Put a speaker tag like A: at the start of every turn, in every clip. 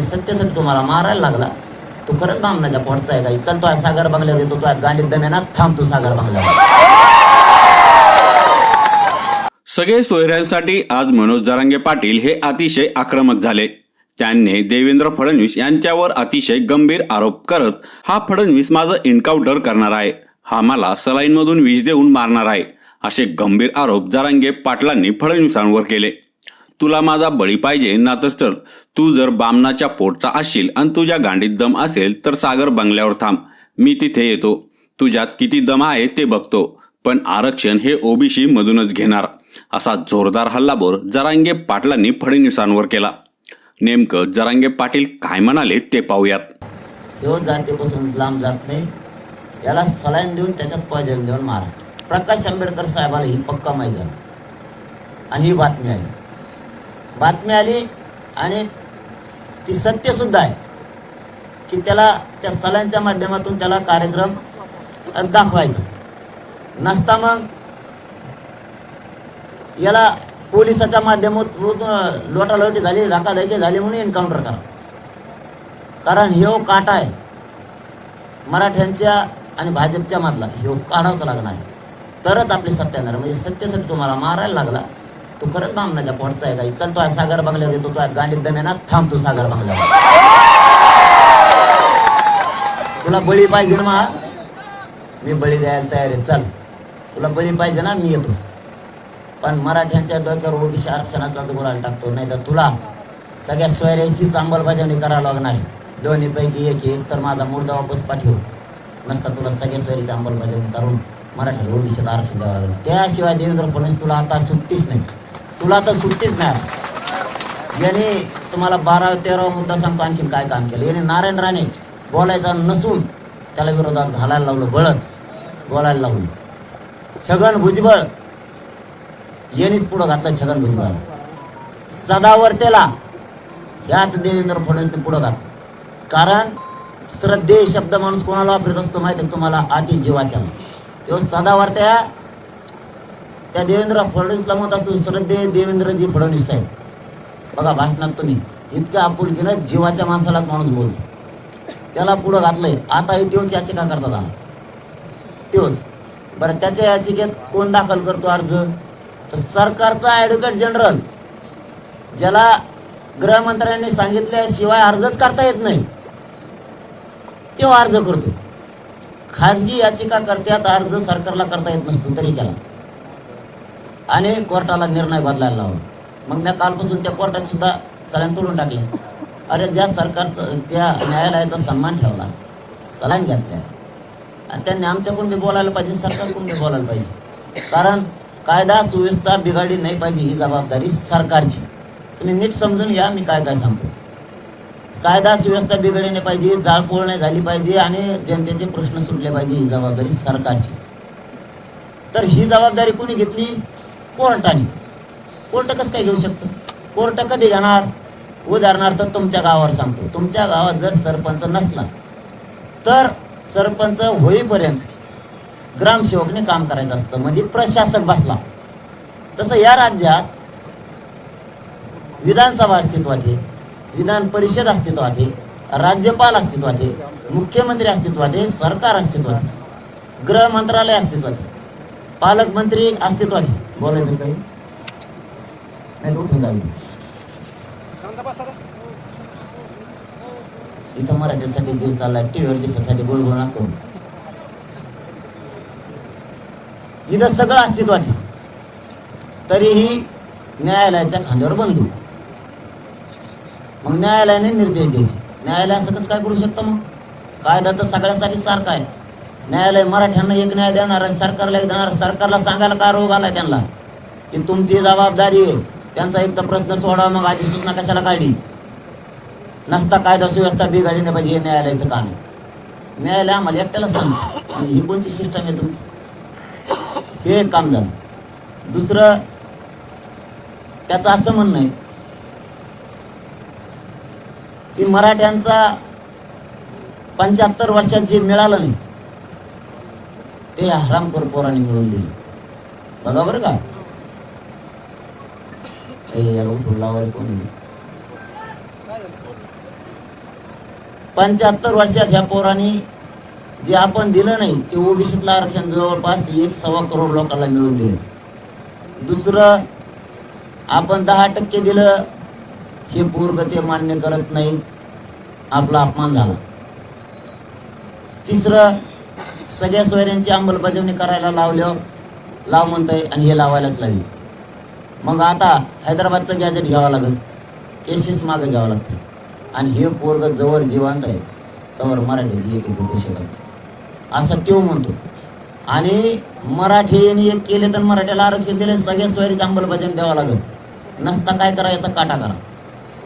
A: सत्यासाठी तुम्हाला मारायला लागला. तू खरंच बामणाच्या पोटचा आहे काही चल तो आज सागर बंगल्यावर येतो तो आज गांडीत दमे ना थांब तू सागर बंगल्यावर.
B: सगळे सोयऱ्यांसाठी आज मनोज जरांगे पाटील हे अतिशय आक्रमक झाले. त्यांनी देवेंद्र फडणवीस यांच्यावर अतिशय गंभीर आरोप करत हा फडणवीस माझं एन्काउंटर करणार आहे. हा मला सलाईनमधून विष देऊन मारणार आहे. असे गंभीर आरोप जरांगे पाटलांनी फडणवीसांवर केले. तुला माझा बळी पाहिजे ना तर चल. तू जर बामणाच्या पोटचा असशील आणि तुझ्या गांडीत दम असेल तर सागर बंगल्यावर थांब. मी तिथे येतो. तुझ्यात किती दम आहे ते बघतो. पण आरक्षण हे ओबीसी मधूनच घेणार. असा जोरदार हल्लाबोर जरांगे पाटलांनी फडणवीसांवर केला. नेमकं जरांगे पाटील काय म्हणाले ते पाहूयात.
A: घेऊन जातीपासून लांब जात नाही. याला सलाईन देऊन त्याच्यात पॉयझन देऊन मारा. प्रकाश आंबेडकर साहेबाला ही पक्का माहीत आणि ही बातमी आहे. बातमी आली आणि ती सत्य सुद्धा आहे की त्याला त्या सलांच्या माध्यमातून त्याला कार्यक्रम दाखवायचा. नसता मग याला पोलिसाच्या माध्यमातून लोटालोटी झाली धकाधकी झाली म्हणून एन्काउंटर करा. कारण ह्यो काटा आहे. मराठ्यांच्या आणि भाजपच्या मधला ह्यो काढावाच लागणार आहे. तरच आपली सत्य येणार म्हणजे सत्तेसाठी तुम्हाला मारायला लागला. तू खरंच बामणाच्या पोटचा आहे काही चल तू आज सागर बंगल्यावर येतो. तू आज गांडीत दम्यानात थांब तू सागर बंगल्यावर. तुला बळी पाहिजे ना मा? मी बळी द्यायला तयार आहे. चल. तुला बळी पाहिजे ना? मी येतो. पण मराठ्यांच्या डोक्यावर ओबीसी आरक्षणाचा गुराल टाकतो. नाही तर तुला सगळ्या सोयऱ्याचीच अंमलबजावणी करावी लागणार आहे. दोन्ही पैकी एक एक तर माझा मुर्दा वापस पाठवू नसता तुला सगळ्या सोयरीची अंमलबजावणी करून मराठ्याला ओबीसीला आरक्षण द्यावं लागेल. त्याशिवाय देवेंद्र फडणवीस तुला आता सुट्टीच नाही. तुला तर सुट्टीच नाही. याने तुम्हाला बारा तेरावा मुद्दा सांगतो आणखीन काय काम केलं. याने नारायण राणे बोलायचा नसून त्याला विरोधात घालायला लावलं बळच. बोलायला लावलं छगन भुजबळ यांनीच पुढं घातलं छगन भुजबळ. सदावर्तेला ह्याच देवेंद्र फडणवीसने पुढं घातलं. कारण श्रद्धे शब्द माणूस कोणाला वापरत असतो माहिती आहे तुम्हाला? आधी जीवाच्या तो सदावर्त्या त्या देवेंद्र फडणवीसला मत असतो श्रद्धे देवेंद्रजी फडणवीस साहेब. बघा भाषणात तुम्ही इतक्या आपुलकीनं जीवाच्या माणसालाच माणूस बोलतो. त्याला पुढं घातलंय. आता हे त्योच याचिका करतात आला त्योच बरं त्याच्या याचिकेत कोण दाखल करतो अर्ज? तर सरकारचा ॲडव्होकेट जनरल ज्याला गृहमंत्र्यांनी सांगितल्याशिवाय अर्जच करता येत नाही तो अर्ज करतो. खाजगी याचिका करत्यात अर्ज सरकारला करता येत नसतो तरी केला आणि कोर्टाला निर्णय बदलायला लावला. मग मी कालपासून त्या कोर्टात सुद्धा सलाईन तोडून टाकले. अरे ज्या सरकारचं त्या न्यायालयाचा सन्मान ठेवला सलाईन घेतल्या. आणि त्यांनी आमच्याकडून बी बोलायला पाहिजे सरकारकडून बी बोलायला पाहिजे. कारण कायदा सुव्यवस्था बिघडली नाही पाहिजे ही जबाबदारी सरकारची. तुम्ही नीट समजून घ्या मी काय काय सांगतो. कायदा सुव्यवस्था बिघडली नाही पाहिजे जाळपोळ नाही झाली पाहिजे आणि जनतेचे प्रश्न सुटले पाहिजे ही जबाबदारी सरकारची. तर ही जबाबदारी कोणी घेतली? कोर्टाने. कोर्ट कसं काय घेऊ शकतं? कोर्ट कधी घेणार? उदाहरणार्थ तुमच्या गावावर सांगतो. तुमच्या गावात जर सरपंच नसला तर सरपंच होईपर्यंत ग्रामसेवकने काम करायचं असतं. म्हणजे प्रशासक बसला. तसं या राज्यात विधानसभा अस्तित्वात आहे विधान परिषद अस्तित्वात आहे राज्यपाल अस्तित्वात आहे मुख्यमंत्री अस्तित्वात आहे सरकार अस्तित्वात आहे गृह मंत्रालय अस्तित्वात आहे पालकमंत्री अस्तित्वात आहे. बोलायचं काही. नाही तर उठून जाईल इथं मराठीसाठी जीव चाललाय टीव्हीवर देशासाठी बोलबोल नको. इथं सगळं अस्तित्वात तरीही न्यायालयाच्या खांद्यावर बंदूक. मग न्यायालयाने निर्देश द्यायचे. न्यायालय असं कसं काय करू शकतं मग? कायदा तर सगळ्यासाठी सारखा आहे. न्यायालय मराठ्यांना एक न्याय देणार आणि सरकारला एक देणार. सरकारला सांगायला का रोग आला त्यांना? की तुमची जबाबदारी आहे. त्यांचा एक तर प्रश्न सोडा मग आधी सूचना कशाला काढली? नसता कायदा सुव्यवस्था बिघडली नाही पाहिजे हे न्यायालयाचं काम आहे. न्यायालय आम्हाला एकट्याला सांग आणि ही कोणची सिस्टम आहे तुमची? हे एक काम झालं. दुसरं त्याचं असं म्हणणं आहे की मराठ्यांचा पंच्याहत्तर वर्षात जे मिळालं नाही ते हरामखोर पोरांनी मिळवून दिलं. बघा बरं का. ए याला पंच्याहत्तर वर्षात ह्या पोरांनी जे आपण दिलं नाही ते ओबीसीतलं आरक्षण जवळपास एक सव्वा करोड लोकांना मिळवून दिलं. दुसरं आपण दहा टक्के दिलं हे पूर्ग ते मान्य करत नाही आपला अपमान झाला. तिसरं सगळ्या सोयऱ्यांची अंमलबजावणी करायला लावल्यावर लाव म्हणतंय आणि हे लावायलाच लागली. मग आता हैदराबादचं गॅजेट घ्यावं लागेल. केसेस मागं घ्यावं लागतं. आणि हे पोरग जवळ जिवंत आहे. तवर मराठीची एक भेटू शकत असं तो म्हणतो. आणि मराठीने एक केले तर मराठ्याला आरक्षण दिले सगळ्या सोयरीचं अंमलबजावणी द्यावं लागेल. नसता काय करायचा काटा करा.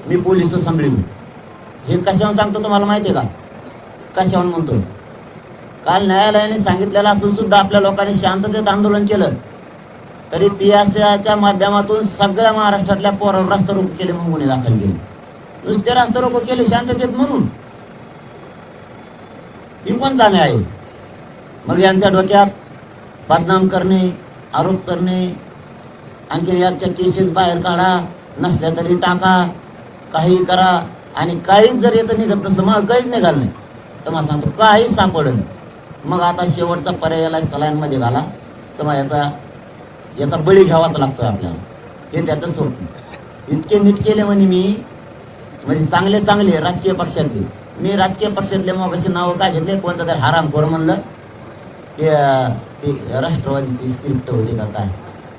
A: मी पोलीस सांभाळीन हे कशावर सांगतो तुम्हाला माहिती आहे का? कशावर म्हणतो काल न्यायालयाने सांगितलेलं असून सुद्धा आपल्या लोकांनी शांततेत आंदोलन केलं. तरी पीएसआयच्या माध्यमातून सगळ्या महाराष्ट्रातल्या पोरावर रास्ता रोको केले म्हणून गुन्हे दाखल केले. नुसते रास्ता रोको केले शांततेत म्हणून. ही पण जाणे आहे. मग यांच्या डोक्यात बदनाम करणे आरोप करणे आणखी याच्या केसेस बाहेर काढा नसल्या तरी टाका काही करा आणि काहीच जर येतं निघत नसलं मग काहीच निघाल नाही. तर मला सांगतो काहीच सापडलं नाही. मग आता शेवटचा पर्याय याला सलाईनमध्ये घाला. तर मग याचा याचा बळी घ्यावाच लागतोय आपल्याला. हे त्याचं स्वप्न. इतके नीट केले म्हणे मी. म्हणजे चांगले चांगले राजकीय पक्षातले. मी राजकीय पक्षातले मग असे नावं काय घेतले? कोणतं तरी हरामखोर म्हणलं. ते ते राष्ट्रवादीची स्क्रिप्ट होती का काय?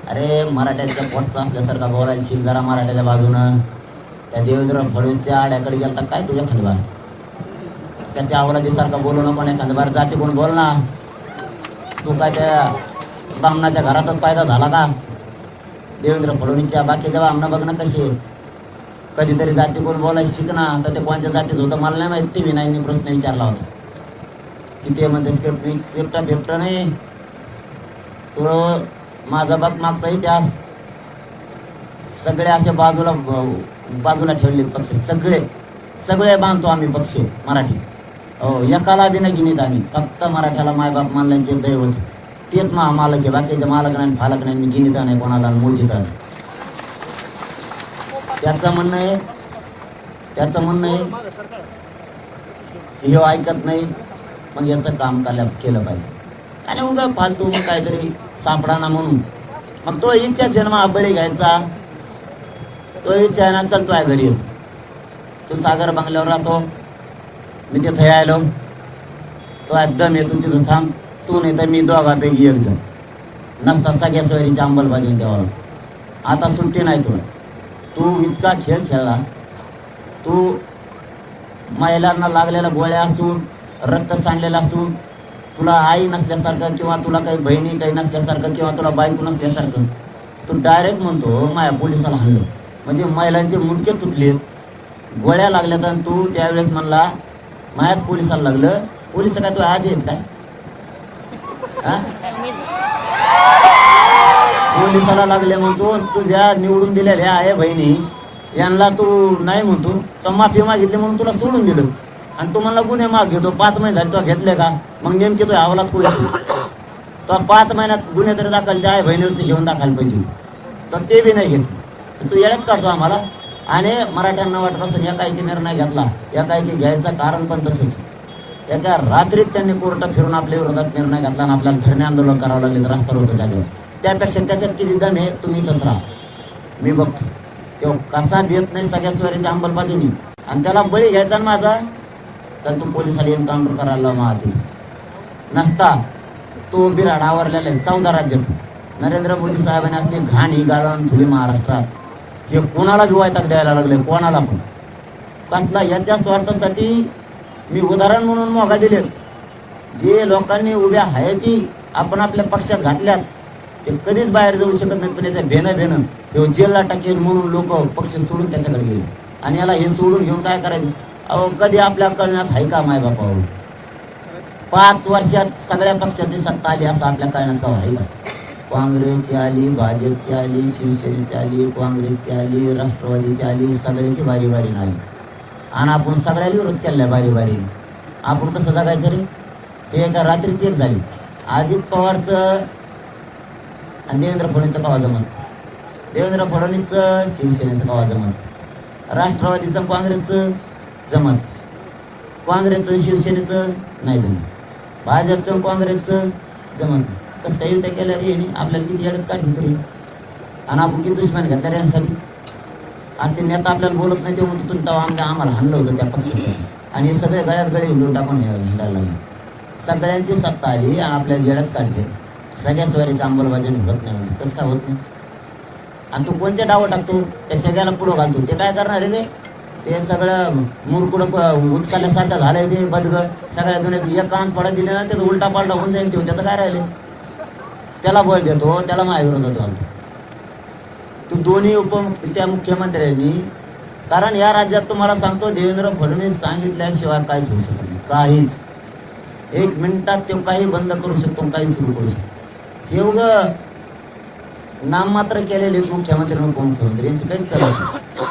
A: अरे मराठ्याच्या पोटचा असल्यासारखा बोलायची जरा मराठ्याच्या बाजूनं. त्या देवेंद्र फडणवीसच्या आड्याकडे गेलता. काय तुझ्या खाली त्यांच्या अवलादीसारखा बोलू नको एखाद्या बरं जाती कोण बोल ना. तू काय त्या बामणाच्या घरातच पायदा झाला का? देवेंद्र फडणवीसच्या बाकीच्या बामणा बघणं कशी? कधीतरी जाती कोण बोलायला शिकणार तर ते कोणत्या जातीच होतं मला नाही माहिती. टी व्ही नाईनने प्रश्न विचारला होता. की ते म्हणते स्क्रिप्ट स्क्रिप्ट बिप्ट नाही. तो माझा बाप मागचा इतिहास. सगळे असे बाजूला बाजूला ठेवलेत पक्ष. सगळे सगळे बांधतो आम्ही पक्ष मराठी. हो एकाला बी नाही गिनीत आम्ही. फक्त मराठ्याला मायबाप मानल्यांचे दैवत तेच मा मालक आहे. बाकीचे मालक नाही फालक नाही. मी गिनीत नाही कोणाला मोजित नाही त्याचं म्हणणं आहे त्याचं म्हणणं आहे हे ऐकत नाही. मग याचं काम केलं केलं पाहिजे. आणि उगा फालतू मग काहीतरी सापडाना म्हणून. मग तो इच्छा जन्म बळी घ्यायचा. तो इच्छा आहे ना चल आहे घरी येतो तू सागर बंगल्यावर राहतो. मी तिथं यायलो. तो एकदम येतो तिथं थांब. तू नाही तर मी दोघापैकी एक जण. नसता सगळ्या सोयरीची अंमलबजावणी द्यावा आता सुट्टी नाही तुला. तू इतका खेळ खेळला. तू महिलांना लागलेल्या गोळ्या असून रक्त सांडलेलं असून तुला आई नसल्यासारखं किंवा तुला काही बहिणी काही नसल्यासारखं किंवा तुला बायको नसल्यासारखं तू डायरेक्ट म्हणतो माया पोलिसाला हल्लो म्हणजे महिलांचे मुटके तुटलेत. गोळ्या लागल्यात आणि तू त्यावेळेस म्हणला मायाच पोलिसाला लागलं. पोलीस काय तू आज येत काय? हा? पोलिसाला लागले म्हणतो तुझ्या निवडून दिलेल्या आहे बहिणी. यांना तू नाही म्हणतो. तर माफी मागितली म्हणून तुला सोडून दिलं. आणि तू मला गुन्हे माग घेतो. पाच महिने झाले तो घेतले का? मग नेमके तो अवलात पोलीस तो पाच महिन्यात गुन्हे तरी दाखल आहे बहिणीवरचे घेऊन दाखल पाहिजे. तर ते बी नाही घेत तू येण्यात काढतो आम्हाला. आणि मराठ्यांना वाटत असं एकाएकी निर्णय घेतला. एकाएकी घ्यायचं कारण पण तसंच. एका रात्रीत त्यांनी कोर्ट फिरून आपल्या विरोधात निर्णय घेतला आणि आपल्याला धरणे आंदोलन करावं लागले रस्ता रोको जागेवर. त्यापेक्षा त्याच्यात किती दम हे तुम्ही इथंच राहा. मी बघतो. तो कसा देत नाही सगळ्या स्वारीच्या अंमलबाजीनी आणि त्याला बळी घ्यायचा ना माझा तर तू पोलिसाला एन्काउंटर करायला महाती नसता तो बिराड आवरलेला आहे चौदा राज्यात नरेंद्र मोदी साहेबांनी असली घाण ही गाळवून ठेवली महाराष्ट्रात. हे कोणाला बी वायताक द्यायला लागले? कोणाला पण. कसला? याच्या स्वार्थासाठी मी उदाहरण म्हणून मोगा दिलेत. जे लोकांनी उभ्या आहे ती आपण आपल्या पक्षात घातल्यात ते कधीच बाहेर जाऊ शकत नाहीत. पण याच्या भेनं भेनं हे जेलला टाकेल म्हणून लोक पक्ष सोडून त्याच्याकडे गेले. आणि याला हे सोडून घेऊन काय करायचं? अहो कधी आपल्या कळण्यात आहे का माय बापा पाच वर्षात सगळ्या पक्षाची सत्ता आली असं आपल्या कळण्यात का आहे का? काँग्रेसची आली भाजपची आली शिवसेनेची आली काँग्रेसची आली राष्ट्रवादीची आली सगळ्याची बारी बारी आली आणि आपण सगळ्याला विरोध केला बारी बारी. आपण कसं जगायचं रे? ते एका रात्रीत एक झाली. अजित पवारचं आणि देवेंद्र फडणवीसचं कवा जमत देवेंद्र फडणवीसचं शिवसेनेचं कवा जमत राष्ट्रवादीचं काँग्रेसचं जमत? काँग्रेसचं शिवसेनेचं नाही जमत. भाजपचं काँग्रेसचं जमत? कसं काही युद्ध केलं रे नाही आपल्याला किती येडत काढली तरी. आणि आपण किती दुश्मन घ्या रे यांसाठी आणि ते नेता आपल्याला बोलत नाही ते म्हणतो तुम्ही तेव्हा आमच्या आम्हाला हाणलं होतं त्या पक्षाचं. आणि हे सगळे गळ्यात गळे हिंडून टाकून हिंडायला लागले. सगळ्यांची सत्ता आली आणि आपल्याला येड्यात काढते सगळ्या स्वारीचं अंमलबजावणी होत नाही म्हणजे कसं काय होत नाही? आणि तू कोणते डावं टाकतो? त्या सगळ्याला पुढं घालतो. ते काय करणार आहे ते ते सगळं मुरकुड उचकाल्यासारखं झालंय ते बदगड सगळ्या दुनियात एक कान पडत दिले ना ते उलटा पालटा होऊन जाईल ते. त्याचं काय राहिले त्याला बळ देतो त्याला महाविरोधात घालतो तू दोन्ही उप त्या मुख्यमंत्र्यांनी कारण या राज्यात तुम्हाला सांगतो देवेंद्र फडणवीस सांगितल्याशिवाय काहीच होऊ शकत नाही. काहीच. एक मिनिटात तो काही बंद करू शकतो काही सुरू करू शकतो. हे नाम नाममात्र केलेले मुख्यमंत्री म्हणून उपमुख्यमंत्री यांची काहीच चालत नाही.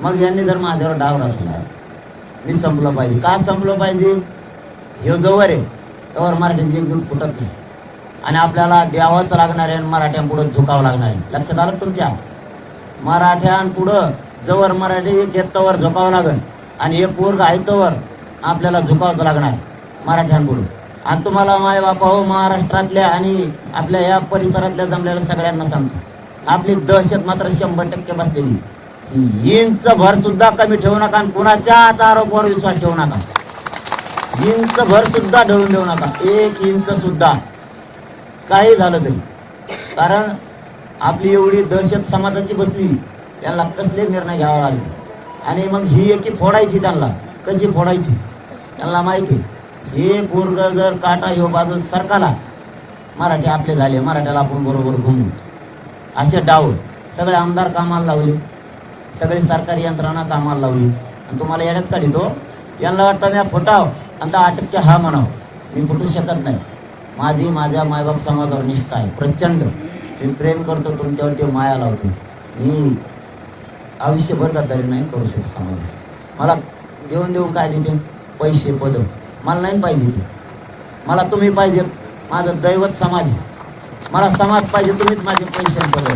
A: मग यांनी जर माझ्यावर डाव रचला मी संपलं पाहिजे. का संपलं पाहिजे? हे जवळ आहे. तवर मराठीची एकजूट फुटत नाही. आणि आपल्याला द्यावंच लागणार आहे आणि मराठ्यांपुढं झुकावं लागणार आहे. लक्षात आलं तुमच्या? मराठ्यांपुढं जवळ मराठी घेतवर झुकावं लागन आणि हे पोरग आयतवर आपल्याला झुकावंच लागणार मराठ्यांपुढं आणि तुम्हाला माय बापा हो महाराष्ट्रातल्या आणि आपल्या या परिसरातल्या जमलेल्या सगळ्यांना सांगतो. आपली दहशत मात्र शंभर टक्के बसलेली. इंच भर सुद्धा कमी ठेवू नका आणि कुणाच्याच आरोपावर विश्वास ठेवू नका. इंच भर सुद्धा ढळून देऊ नका. एक इंच सुद्धा. काही झालं तरी. कारण आपली एवढी दहशत समाजाची बसली त्यांना कसले निर्णय घ्यावा लागले? आणि मग ही एकी फोडायची त्यांना. कशी फोडायची? त्यांना माहिती हे पोरग जर काटा ह्यो बाजू सरकारला मराठी आपले झाले मराठ्याला आपण बरोबर घुमू. असे डाव. सगळे आमदार कामाला लावले. सगळी सरकारी यंत्रणा कामाला लावली. आणि तुम्हाला येण्यात काढितो. यांना वाटतं मी फुटाव आणि दहा टक्के हा म्हणाव. मी फुटू शकत नाही. माझी माझ्या मायबाप समाजावर निष्ठा आहे. प्रचंड. मी प्रेम करतो तुमच्यावरती माया लावतो. मी आयुष्यभर गद्दारी नाही करू शकत समाजाचं. मला देऊन देऊन काय देते पैसे पद. मला नाही पाहिजे ते मला तुम्ही पाहिजेत. माझं दैवत समाज आहे. मला समाज पाहिजे तुम्हीच माझे पैसे पद.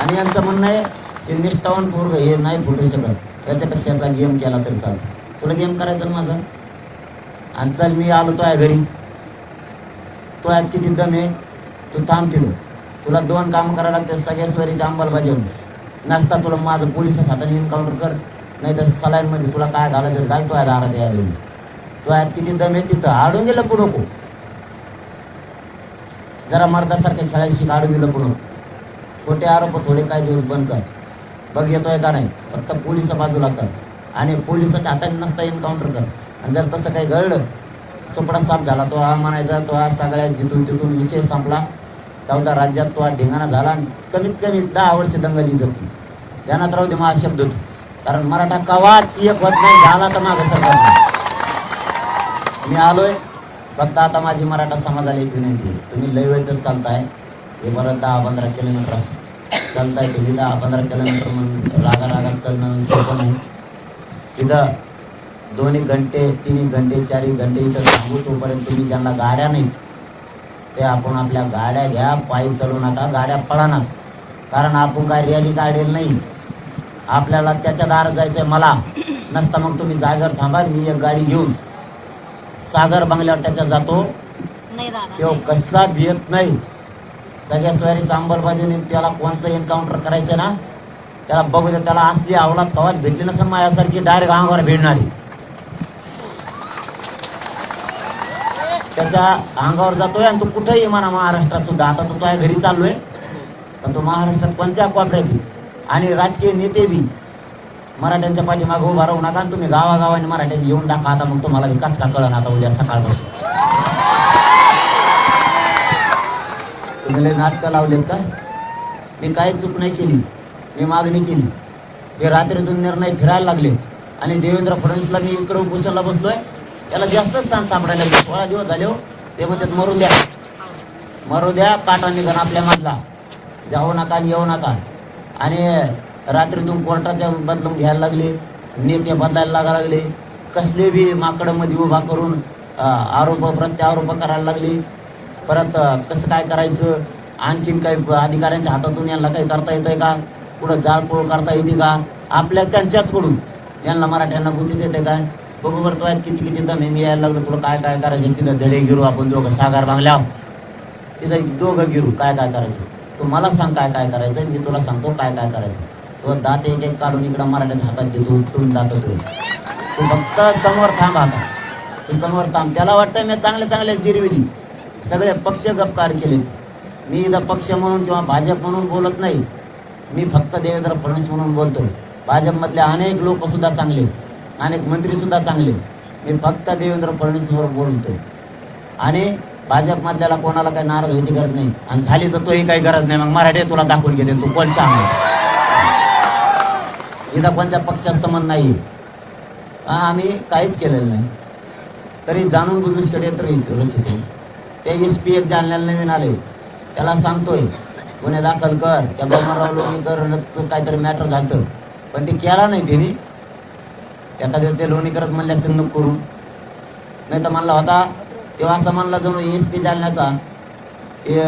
A: आणि यांचं म्हणणं आहे की निष्ठावान पोरग हे नाही फुटू शकत. त्याच्यापेक्षा याचा गेम केला तरी चालतो. तुला गेम करायचा ना माझा? आणि चल मी आलो तो आहे घरी. तुला किती दम आहे तू थांब तिथं. तुला दोन काम करावं लागते सगळ्या स्वरीची अंमलबजावणी. नसता तुला माझं पोलिसात हाताने एन्काउंटर कर नाही तर सलाईनमध्ये तुला काय घालायचं घाल तो आहे दारात यायला तो आहे किती दम आहे तिथं? आडून गेलं पुढं नको. जरा मर्दासारखं खेळायची काढून आडून गेलं पुढं खोटे आरोप थोडे काय दिवस बंद कर. बघ येतोय का नाही? फक्त पोलीस बाजूला कर. आणि पोलिसाच्या हाताने नसता एन्काउंटर कर. आणि जर तसं काही घडलं सोपडा साफ झाला. तो हा म्हणायचा तो हा सगळ्यात जिथून तिथून विषय संपला. चौदा राज्यात तो हा धिंगाणा झाला आणि कमीत कमी दहा वर्ष दंगली जपली. ध्यानात राहू दे माझा शब्द होतो कारण मराठा कवाच एक होत नाही झाला तर मागं सरकार. मी आलोय. फक्त आता माझी मराठा समाजाला एक विनंती आहे. तुम्ही लय वेळ जर चालताय हे परत दहा पंधरा किलोमीटर चालताय तुम्ही दहा पंधरा किलोमीटर म्हणून रागा रागात चालणं सोपं नाही. तिथं दोन एक घंटे तीन एक घंटे चार एक घंटे इथं थांबू तोपर्यंत तुम्ही ज्यांना गाड्या नाही. ते आपण आपल्या गाड्या घ्या पायी चालू नका गाड्या पळा ना. कारण आपण काय रॅली काढेल नाही. आपल्याला त्याच्या दारात जायचंय मला. नसता मग तुम्ही जागेवर थांबा मी एक गाडी घेऊन सागर बंगल्यावर त्याच्यात जातो. तो कसा देत नाही. सगळ्या स्वारीचा अंमलबजावणी त्याला कोणचं एन्काउंटर करायचं ना त्याला बघू दे त्याला असली अवलाद कवाच भेटली नसेल माझ्यासारखी डायरेक्ट अंगावर भिडणारी त्याच्या अंगावर जातोय आणि तो कुठेही म्हणा महाराष्ट्रात सुद्धा. आता तो तो घरी चाललोय. पण तो महाराष्ट्रात कोणत्या कोपऱ्यात आणि राजकीय नेते बी मराठ्यांच्या पाठीमागे उभा राहू नका आणि तुम्ही गावागावाने मराठ्याचे येऊन दाखवा. आता मग तुम्हाला विकास का कळण आता उद्या सकाळपासून? तुम्ही लय नाटकं लावलेत का? मी काही चूक नाही केली. मी मागणी केली. हे रात्रीतून निर्णय फिरायला लागले. आणि देवेंद्र फडणवीसला मी इकडे उपोषणला बसलोय. याला जास्तच सांग सापडायला लागले सोळा दिवस झाले हो. ते म्हणतात मरू द्या. मरू द्या काटा निघण आपल्या मधला. जाऊ नका आणि येऊ नका. आणि रात्रीतून कोर्टाच्या बदलून घ्यायला लागले. नेते बदलायला लागा लागले. कसले बी माकडमध्ये उभा करून आरोप प्रत्यारोप करायला लागले. परत कसं काय करायचं? आणखीन काही अधिकाऱ्यांच्या हातातून यांना काही करता येतंय का? कुठं जाळपोळ करता येते का? आपल्या त्यांच्याचकडून. यांना मराठ्यांना बुद्धी देते काय? बघू बरं तो किती किती दम आहे मी यायला लागलो तुला काय काय करायचं? तिथं धडे गिरू आपण दोघं सागर बांगल्या तिथं दोघं गिरू काय काय करायचं? तू मला सांग काय काय करायचं मी तुला सांगतो काय काय करायचं. तो दात एक एक काढून इकडं मराठ्यात हातात देतो उठून जातो तू तू फक्त समोर थांब आता. तू समोर थांब. त्याला वाटतं मी चांगले चांगले जिरविली. सगळे पक्ष गपकार केलेत. मी इथं पक्ष म्हणून किंवा भाजप म्हणून बोलत नाही. मी फक्त देवेंद्र फडणवीस म्हणून बोलतो भाजपमधले अनेक लोकसुद्धा चांगले. अनेक मंत्री सुद्धा चांगले. मी फक्त देवेंद्र फडणवीसवर बोलतो आणि भाजपमधल्याला कोणाला काही नाराज व्हायची गरज नाही. आणि झाली तर तोही काही गरज नाही. मग मराठी तुला दाखवून घेते. तू कोण सांग इथं कोणत्या पक्षात संबंध नाही आम्ही काहीच केलेलं नाही. तरी जाणून बुजून षडयंत्र रचितो. ते एस पी एफ जालन्याला नवीन आले. त्याला सांगतोय गुन्हे दाखल कर. त्या बमनराव लोणीकरचं काहीतरी मॅटर झालं पण ते केला नाही त्यांनी. एखाद्या वेळेस ते लोणीकरच म्हणले असते नको करू. नाही तर म्हणला होता तेव्हा असं म्हणला जणू एस पी जालण्याचा की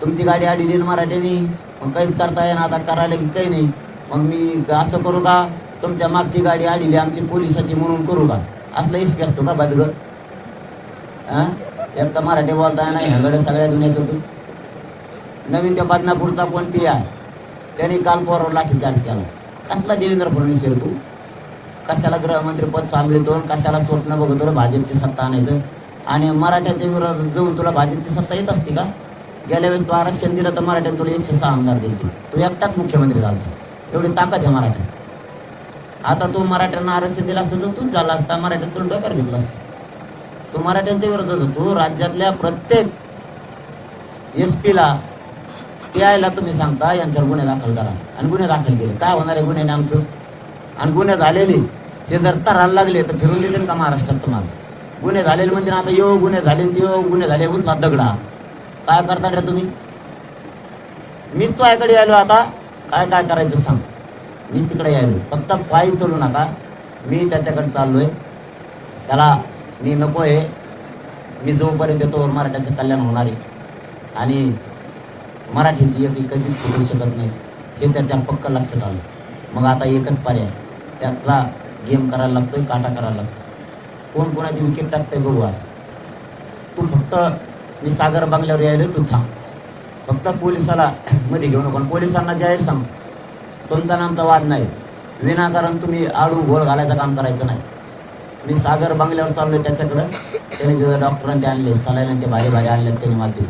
A: तुमची गाडी आडीली ना मराठ्यानी मग काहीच करता येणार आता करायला की काही नाही. मग मी असं करू का? तुमच्या मागची गाडी आडीली आमची पोलिसाची म्हणून करू का? असलं एस पी असतो का बदगड हा एक तर मराठी बोलता नाही ह्याकडे सगळ्या दुनियाचं तू नवीन त्या बदनापूरचा कोण पी आहे? त्याने काल पोरावर लाठीचार्ज केला. कसला देवेंद्र फडणवीस तू? कशाला गृहमंत्री पद सांभाळतो? कशाला स्वप्न बघतो? भाजपची सत्ता आणायचं? आणि मराठ्याच्या विरोधात जाऊन तुला भाजपची सत्ता येत असते का? गेल्या वेळेस तू आरक्षण दिलं तर मराठ्यात तुला एकशे सहा आमदार दिले तू एकटाच मुख्यमंत्री झाला एवढी ताकद आहे मराठ्यात. आता तू मराठ्यांना आरक्षण दिलं असतं तर तूच झाला असता. मराठ्यात तुला डोकर घेतलं असतं. तू मराठ्यांच्या विरोधात होतो. राज्यातल्या प्रत्येक एस पीला पी आयला तुम्ही सांगता यांच्यावर गुन्हे दाखल करा. आणि गुन्हे दाखल केले. काय होणार आहे गुन्ह्याने आमचं? आणि गुन्हे झालेले हे जर तरायला लागले तर फिरून देतील का महाराष्ट्रात तुम्हाला? गुन्हे झालेले म्हणजे आता यो गुन्हे झाले ते यो गुन्हे झाले उचला दगडा. काय करता रे तुम्ही? मी तुझ्याकडे यायलो आता काय काय करायचं सांग. मी तिकडे यायलो फक्त पायी चलू नका. मी त्याच्याकडे चाललोय. त्याला मी नको आहे मी जोपर्यंत येतो मराठ्याचं कल्याण होणार आहे. आणि मराठीची एक कधीच करू शकत नाही. हे त्याच्या पक्क लक्षात आलं. मग आता एकच पर्याय. त्याचा गेम करायला लागतोय काटा करायला लागतो कोण कोणाची विकेट टाकतंय बघू आहे तू फक्त मी सागर बांगल्यावर यायलो तू थांब. फक्त पोलिसाला मध्ये घेऊ नको. पोलिसांना जाहीर सांग. तुमचा नामचा वाद नाही. विनाकारण तुम्ही आडू घोळ घालायचं काम करायचं नाही. मी सागर बांगल्यावर चाललोय त्याच्याकडं. त्याने तिथं डॉक्टरांनी ते आणले सलाईन ते भारी भारी आणले त्याने मला दिले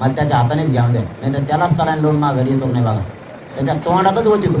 A: मला त्याच्या हातानेच घ्यावं द्या नाही तर त्यालाच सलाईन लावून माघारी येतो नाही बघा. त्याच्या तोंडातच होती तो